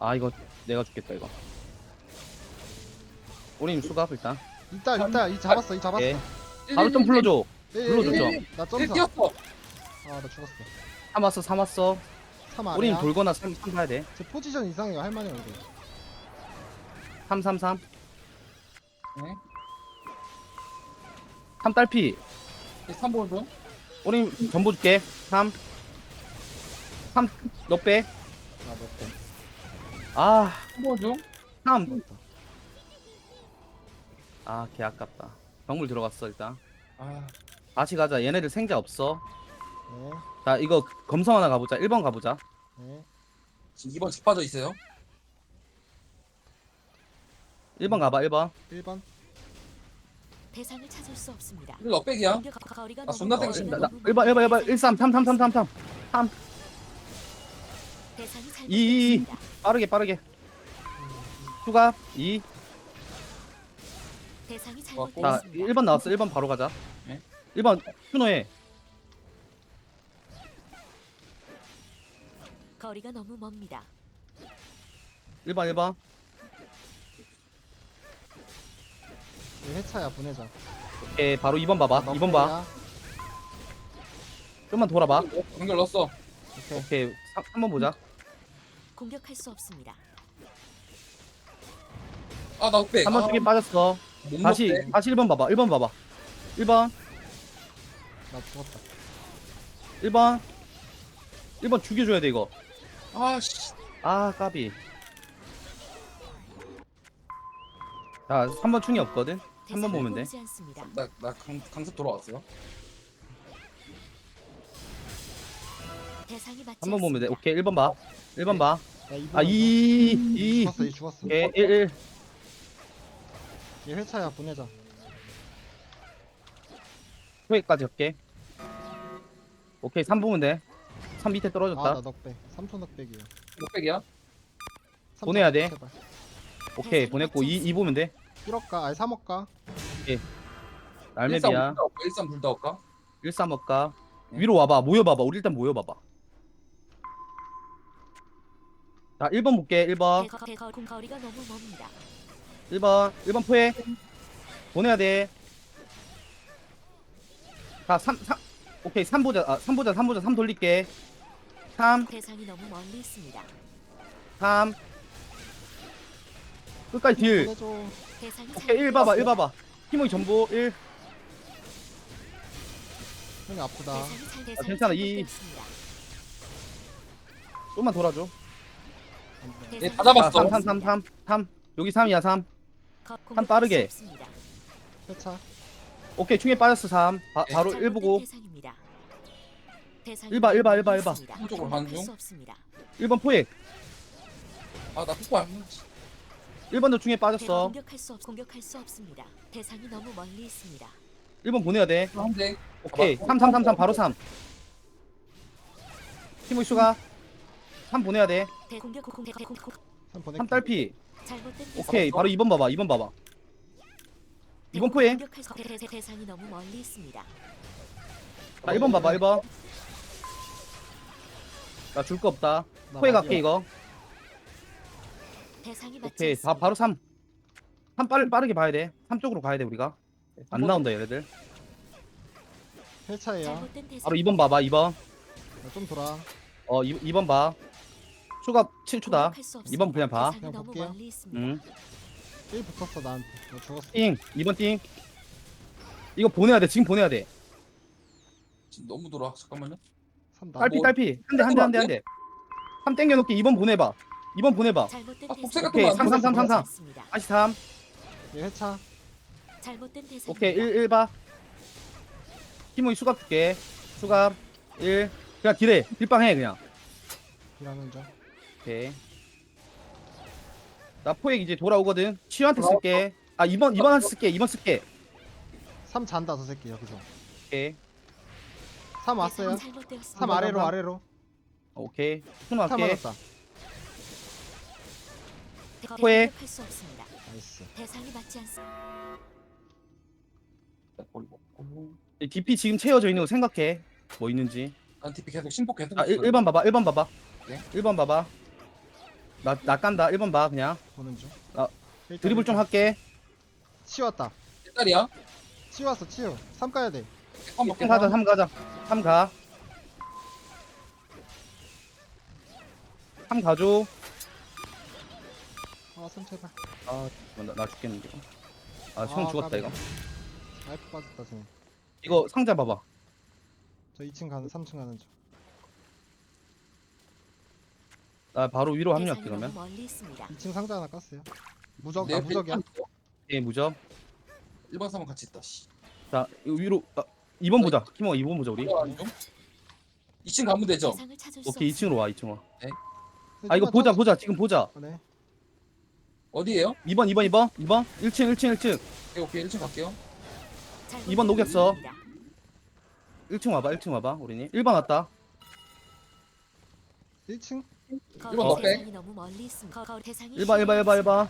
아 이거 내가 죽겠다 이거 우리 수갑 일단 이따 이따 이 잡았어 이 잡았어. 예. 바로 좀 불러줘 불러줬죠? 나일 점사. 뛰었어. 아나 죽었어. 삼았어 삼았어 3 아니야. 우린 돌거나 삼, 삼 봐야 돼 제 포지션 이상이야 할만해 우리. 333 네. 3 딸피 3번 중. 우린 전보 줄게 3 3 너빼 나 몇대. 아 3번 중. 3. 아, 개 아깝다. 병물 들어갔어, 일단. 아, 다시 가자. 얘네들 생자 없어. 네. 자, 이거 검성 하나 가보자. 1번 가보자. 네. 지금 2번 집 빠져 있어요. 1번 가봐, 1번. 1번. 대상을 찾을 수 없습니다. 이거 넉백이야. 공격 거리가 아, 너무 존나. 나, 나, 1번, 1번, 1번. 13, 3, 3, 3, 3, 3. 3. 대상이 잘못 이, 이, 이. 되었습니다. 빠르게, 빠르게. 추가. 2. 대상이 자, 자, 잘못되었습니다. 1번 나왔어. 1번 바로 가자. 네. 1번, 휴노해. 거리가 너무 멉니다. 1번, 1번. 이 회차야 보내자. 오케이, 바로 2번 봐봐. 2번 봐. 좀만 돌아봐. 연결 넣었어. 오케이. 오케이, 3, 번 보자. 공격할 수 없습니다. 아, 나. 3번 아, 쪽에 빠졌어. 못 다시, 넣었대. 다시 1번 봐봐. 1번 봐봐. 1번. 나 죽었다. 1번 1번 죽여줘야 돼 이거 아, 씨. 아 까비 자 3번 충이 없거든 3번 대상을 보면 돼 않습니다. 나, 나 강, 강습 돌아왔어요. 대상이 맞지 3번 보면 돼 않습니다. 오케이 1번 봐 1번 봐야 2번. 아 2 2 죽었어 이 죽었어. 오케이 1 1 얘 회차야 보내자. 후에까지 할게 오케이 3 보면 돼 3 밑에 떨어졌다 아 나 넉백. 3초 넉백이야. 넉백이야. 삼 보내야 넉백 돼. 제발. 오케이 보냈고 2, 2 보면 돼 1억가 아니 3억가. 날맵이야 13 불다 올까? 1 3 먹까 네. 위로 와봐 모여봐봐 우리 일단 모여봐봐 자 1번 볼게 1번 대거, 대거, 공 거리가 너무 멉니다. 1번 1번 포획 보내야 돼. 자, 3 3 오케이. 3 보자. 아, 3 보자. 3 보자. 3 돌릴게. 3 대상이 너무 멀리 있습니다. 3 끝까지 딜. 보내줘. 대상이 오케이. 1 봐봐. 1 봐봐. 팀의 전보 1. 형이 아프다. 아, 괜찮아. 이- 잘못되었습니다. 좀만 돌아줘. 얘다 대상이 자, 잡았어. 3 3 3 3 3. 여기 3이야, 3. 거- 한 빠르게. 회차. 오케이. 충에 빠졌어. 3. 바, 바로 1 잘못된 보고 대상입니다. 대상이 일 봐, 일 봐, 일 봐, 너무 일 봐. 멀리 있습니다. 한쪽으로 가는 중? 수 없습니다. 1번 포획. 아, 나 폭발. 1번도 충에 대상 빠졌어. 공격할 수 없, 공격할 수 없습니다. 대상이 너무 멀리 있습니다. 1번 보내야 돼. 한 대. 오케이. 3 3 3 3 바로 3. 팀의 수가 3 보내야 돼. 대공격 공 대, 공, 공, 3 보내. 3 딸피. 잘못된 오케이. 바로 2번 봐봐. 2번 봐봐. 이번 포획. 공격할 수, 대, 대, 대상이 너무 멀리 있습니다. 자, 1번 봐봐, 1번. 나 줄 거 없다. 포에 갈게, 이거. 대상이 맞지 오케이. 다 않습니다. 바로 3. 3 빠르, 빠르게 봐야 돼. 3 쪽으로 가야 돼, 우리가. 안 나온다, 얘네들. 회차예요. 잘못된 대상 바로 2번 봐봐, 2번. 나 좀 돌아. 어, 2, 2번 봐. 추가 7초다. 공격할 수 없습니다. 2번 그냥 봐. 대상이 그냥 너무 볼게요. 멀리 있습니다. 응. 1 붙었어 나한테. 나 죽었어. 띵. 2번 띵. 이거 보내야 돼. 지금 보내야 돼. 지금 너무 돌아. 잠깐만요. 3 나. 딸피, 뭐- 딸피. 한 대, 한 대, 한 대, 한 대. 3 땡겨놓게 2번 보내 봐. 2번 보내 봐. 잘못된 아, 대상 복사가 오케이, 또 삼, 삼, 삼, 삼, 삼. 않습니다. 다시 3. 얘 회차. 잘못된 대상 오케이, 1, 1 봐. 팀의 수갑 줄게. 수갑 1. 그냥 딜해. 딜빵 해, 그냥. 일하는 중. 오케이. 나 포획 이제 돌아오거든. 치유한테 쓸게. 아 2번 2번 한테 쓸게. 2번 쓸게. 3 잔다 저 새끼 여기서. 오케이. 3 왔어요. 잘못되었습니다. 3 아래로 아래로. 오케이. 순3 할게. 맞았다. 없습니다. 나이스. 대상이 맞지 않습니다. 머리 먹고. 이 DP 지금 채워져 있는 거 생각해. 뭐 있는지. 난 TP 계속 심포 계속. 아, 있어요. 1, 번 봐봐. 1번 봐봐. 네. 1번 봐봐. 나, 나 깐다. 1번 봐, 그냥. 보는 중. 아, 일단, 드리블 좀 일단. 할게. 치웠다. 딸이야. 치웠어 치우. 3 가야 돼. 한 먹게 3 가자, 3 가자. 3 가. 3 가줘. 아 손 제발. 아, 나, 나 죽겠는데. 이거. 아, 형 아, 죽었다. 이거. 라이프 빠졌다 쟤. 이거 상자 봐봐. 저 2층 가는 3층 가는 중. 나 바로 위로 합류할게, 대상이 그러면. 너무 멀리 있습니다. 2층 상자 하나 깠어요. 무적 내아 옆에 무적이야. 예, 무적. 1번 3번 같이 있다. 씨. 자, 이거 위로. 아, 2번 보자. 키모가 2번 보자, 우리. 올라가는 중. 2층 가면 되죠. 대상을 찾을 수 오케이, 없습니다. 2층으로 와, 2층으로 와. 네, 아, 이거 보자, 쳐- 보자. 지금 보자. 아, 네. 어디에요? 2번, 2번, 2번. 2번. 1층, 1층, 1층. 오케이 오케이 1층 갈게요. 잘못 이번 녹였어. 들었습니다. 1층 와봐, 1층 와봐, 우리님. 1번 왔다. 1층? 거기 일번 넣게. 대상이 너무 멀리 있습니다. 거- 거- 대상이 1번, 1번, 1번, 1번.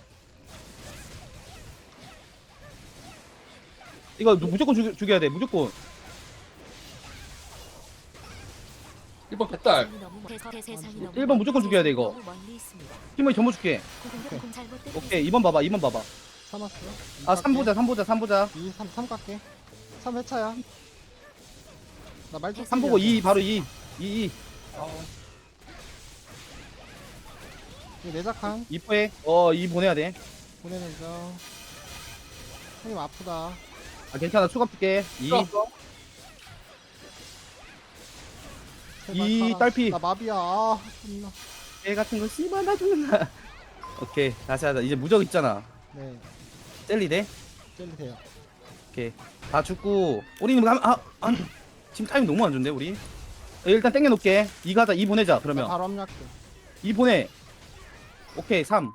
이거 누- 무조건 죽, 죽여야 돼, 무조건. 1번 배딸. 대상이 너무 멀- 대- 대- 대상이 너무 일번 무조건 죽여야 돼, 이거. 너무 멀리 있습니다. 키모이 전부 줄게. 공격 공 잘못된 오케이, 2번 봐봐, 2번 봐봐. 3 왔어요. 아, 3 보자, 3 보자, 3 보자. 2 3 3 깎게. 3 회차야. 나 말좀 3 보고 2, 바로 2. 2, 2. 아, 내작한 2포에. 어, 2 보내야 돼. 보내는 중. 형님 아프다. 아, 괜찮아, 추가 풀게. 2. 들어왔어. 제발 이 살아. 딸피. 나 마비야. 아, 존나. 애 같은 거 씨발 나 죽는다. 오케이, 다시 하자. 이제 무적 있잖아. 네. 젤리 돼? 젤리세요. 오케이. 다 죽고. 우리는 가면, 아, 아, 지금 타임 너무 안 좋은데, 우리? 일단 땡겨놓게. 2 가자, 2 보내자, 나 그러면. 바로 합류할게. 2 보내. 오케이, 3.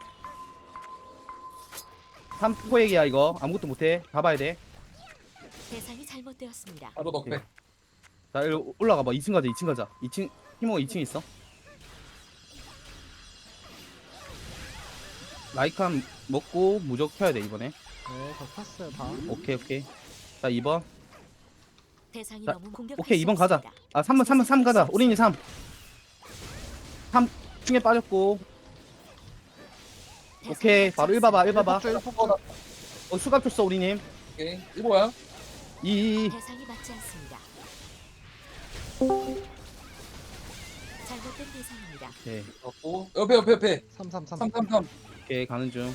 3 포획이야, 이거. 아무것도 못해. 가봐야 돼. 대상이 잘못되었습니다. 바로. 자, 일로 올라가봐. 2층 가자, 2층 가자. 2층, 히모가 2층 있어. 라이칸 먹고 무적 켜야 돼, 이번에. 네, 저 탔어요 다. 오케이, 오케이. 자, 2번. 대상이 자, 너무 공격. 오케이, 2번 가자. 아, 3번, 3번, 3 가자. 우린이 3. 3 중에 빠졌고. 오케이, 바로 1 봐봐, 1 봐봐. 폭주 1폭주. 어, 수갑 줬어, 우리님. 오케이 1보야. 2, 2. 대상이 맞지 않습니다. 잘못된 대상입니다. 오케이, 갖고 옆에 옆에 옆에 3 3 3. 3 3 3. 오케이, 가는 중.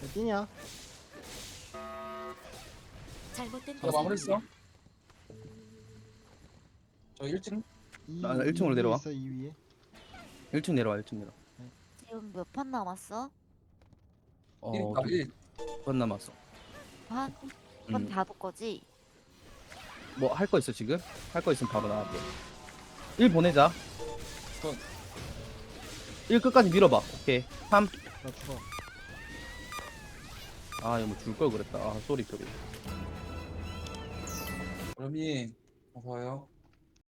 네, 띵이야. 잘못된 자 마무리 대상입니다. 했어. 저 1층. 이, 나- 나 일층으로 이 위에 내려와. 있어, 이 위에. 1층 내려와, 1층 내려와. 지금 몇 판 남았어? 어, 1. 아 1. 2번 남았어. 한? 이건 음, 다도 거지? 뭐 할 거 있어, 지금? 할 거 있으면 바로 나갈게. 1 보내자. 손. 1 끝까지 밀어봐. 오케이. 3. 나 죽어. 아, 이거 뭐 줄 걸 그랬다. 아, 쏘리, 쏘리. 그럼이 어서 와요.